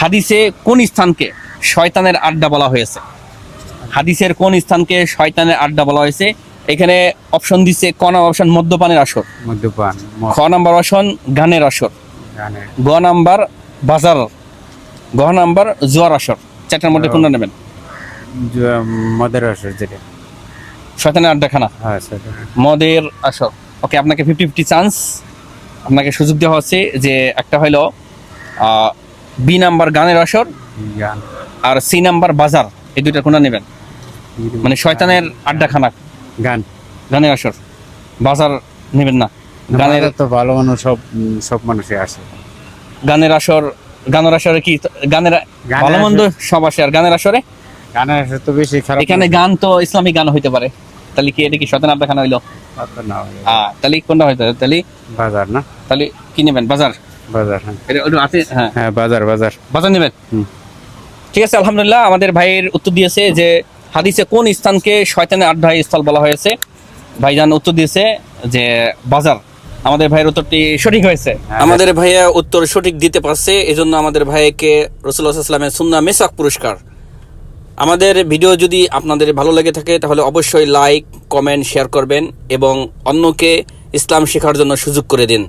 হাদিসে কোন স্থানকে শয়তানের আড্ডা বলা হয়েছে? হাদিসের কোন স্থানকে শয়তানের আড্ডা বলা হয়েছে? এখানে অপশন দিচ্ছে ক নাম্বার অপশন মদ্যপানের আসর। মদ্যপান খ নাম্বার অপশন গানের আসর। গ নাম্বার বাজার। গ নাম্বার জোয়ার আসর। চারটার মধ্যে কোনটা নেবেন? মদের আসর যেটা। শয়তানের আড্ডাখানা। হ্যাঁ মদের আসর। ওকে আপনাকে ফিফটি ফিফটি চান্স আপনাকে সুযোগ দেওয়া হচ্ছে যে একটা হলো বি নাম্বার গানের আসর আর সি নাম্বার বাজার এই দুইটা কোনটা নেবেন? মানে শয়তানের আড্ডাখানা। গান। গানের আসর। বাজার নেবেন না। গানের তো ভালো মানুষ সব সব মানুষই আসে। গানের আসর গানের আসরে কি গানের ভালো মন্দ সব আসে আর গানের আসরে? গানের আসর তো বেশি খারাপ এখানে গান তো ইসলামিক গান হইতে পারে। তাহলে কি এটা কি শয়তান আড্ডাখানা হইল? তাহলে কোনটা হইতে? তাহলে বাজার না? তাহলে কি নেবেন? বাজার। বাজার হ্যাঁ। হ্যাঁ। হ্যাঁ বাজার বাজার। বাজার নেবেন? ঠিক আছে আলহামদুলিল্লাহ আমাদের ভাইয়ের উত্তর দিয়েছে যে হাদিসে কোন স্থানকে শয়তানের আড্ডায় স্থল বলা হয়েছে? ভাইজান উত্তর দিয়েছে যে বাজার। আমাদের ভাইয়ের উত্তরটি সঠিক হয়েছে। হ্যাঁ। আমাদের ভাইয়া উত্তর সঠিক দিতে পারছে এজন্য আমাদের ভাইকে রসুল্লাহামের সুন্না মেসাক পুরস্কার। আমাদের ভিডিও যদি আপনাদের ভালো লেগে থাকে তাহলে অবশ্যই লাইক কমেন্ট শেয়ার করবেন এবং অন্যকে ইসলাম শেখার জন্য সুযোগ করে দিন।